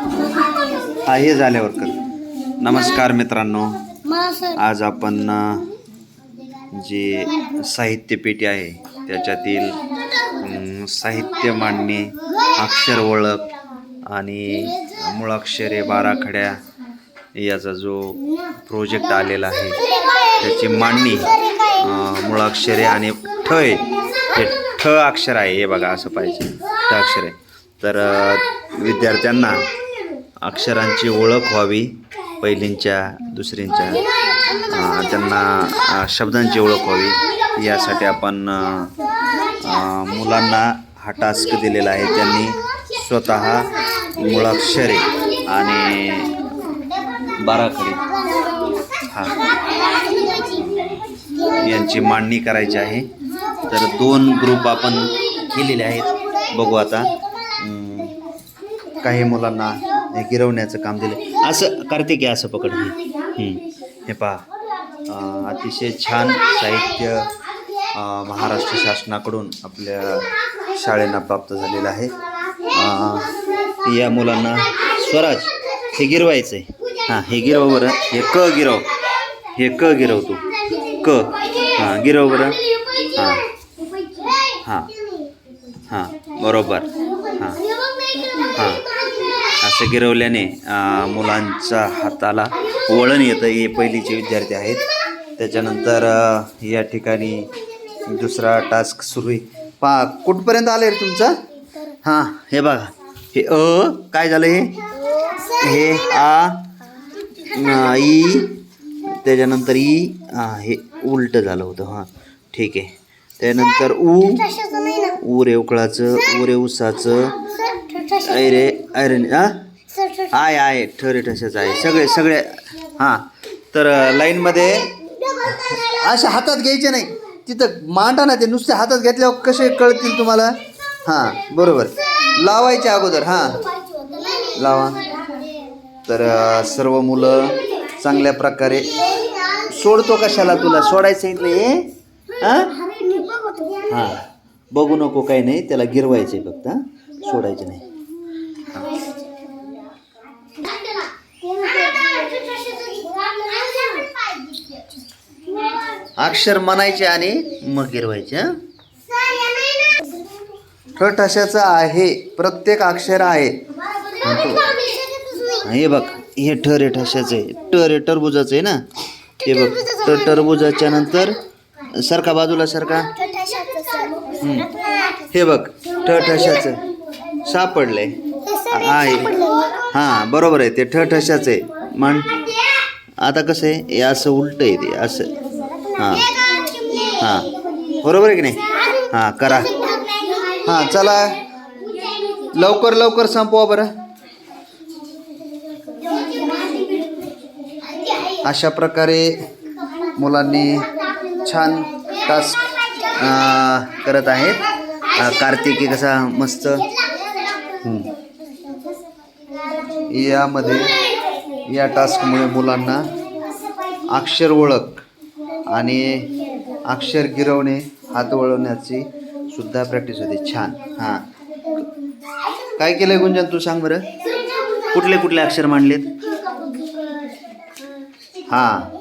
हा हे झाल्यावर कर नमस्कार मित्रांनो. आज आपण जी जे साहित्यपेटी आहे त्याच्यातील साहित्य मांडणी अक्षर ओळख आणि मुळाक्षरे बाराखड्या याचा जो प्रोजेक्ट आलेला आहे त्याची मांडणी मुळाक्षरे आणि ठ हे ठ अक्षर आहे हे बघा असं पाहिजे ठ अक्षर आहे. तर विद्यार्थ्यांना अक्षरांची ओळख व्हावी पहिलींच्या दुसरींच्या. त्यांना शब्दांची ओळख व्हावी. यासाठी आपण मुलांना हा टास्क दिलेला आहे. त्यांनी स्वतः मुळाक्षरे आणि बाराखडी हा यांची मांडणी करायची आहे. तर दोन ग्रुप आपण केलेले आहेत. बघू आता. काही मुलांना हे गिरवण्याचं काम दिलं. असं कार्तिक की असं पकड. हे पहा. अतिशय छान साहित्य महाराष्ट्र शासनाकडून आपल्या शाळेंना प्राप्त झालेलं आहे. या मुलांना स्वराज हे गिरवायचं आहे हां हे गिरव बरं. हे क गिरव. हे क गिरव तू. क. हां गिरव बरं. हां. हां. हां बरोबर. हां. हां. असं गिरवल्याने मुलांच्या हाताला वळण येतं. हे पहिलीचे विद्यार्थी आहेत. त्याच्यानंतर या ठिकाणी दुसरा टास्क सुरू आहे. पा कुठपर्यंत आलं रे तुमचं? हां हे बघा. हे अ काय झालं हे? हे आ ई त्याच्यानंतर ई हे उलटं झालं होतं. हां ठीक आहे. त्यानंतर ऊ ठशाचं ऊ रे उकळाचं ऊ रे उसाचं सर ठशा ऐ आहे आहे. ठरे ठसेच आहे सगळे सगळे हां. तर लाईनमध्ये अशा हातात घ्यायचे नाही. तिथं मांडा ना ते नुसते हातात घेतल्यावर कसे कळतील तुम्हाला? हां बरोबर. लावायचे अगोदर हां. लावा. तर सर्व मुलं चांगल्या प्रकारे सोडतो कशाला तुला? सोडायचं सांगितलं हे? हां? हां. बघू नको काही नाही त्याला गिरवायचं आहे फक्त सोडायचं नाही. अक्षर म्हणायचे आणि मग गिरवायचे हां? आहे प्रत्येक अक्षर आहे. हे बघ हे ठ रे ठशाचं आहे. ट रे टरबुजाचं आहे ना? हे बघ ट टरबुजाच्या नंतर सरका बाजूला सरका. हे. बघ ठ ठशाचं. सापडलंय आहे हां बरोबर आहे ते ठ ठशाचं आहे. म्हण. आता कसं आहे? हे असं उलट आहे ते असं. हां. हां. बरोबर आहे की नाही? हां करा. हां चला. लवकर लवकर संपवा बरं. अशा प्रकारे मुलांनी छान टास्क करत आहेत. कार्तिकी कसा मस्त. यामध्ये या टास्कमुळे मुलांना अक्षर ओळख. आणि अक्षर गिरवणे हात वळवण्याची सुद्धा प्रॅक्टिस होते. छान. हां. काय केलंय गुंजन तू सांग बरं. कुठले कुठले अक्षर मांडलेत? हां.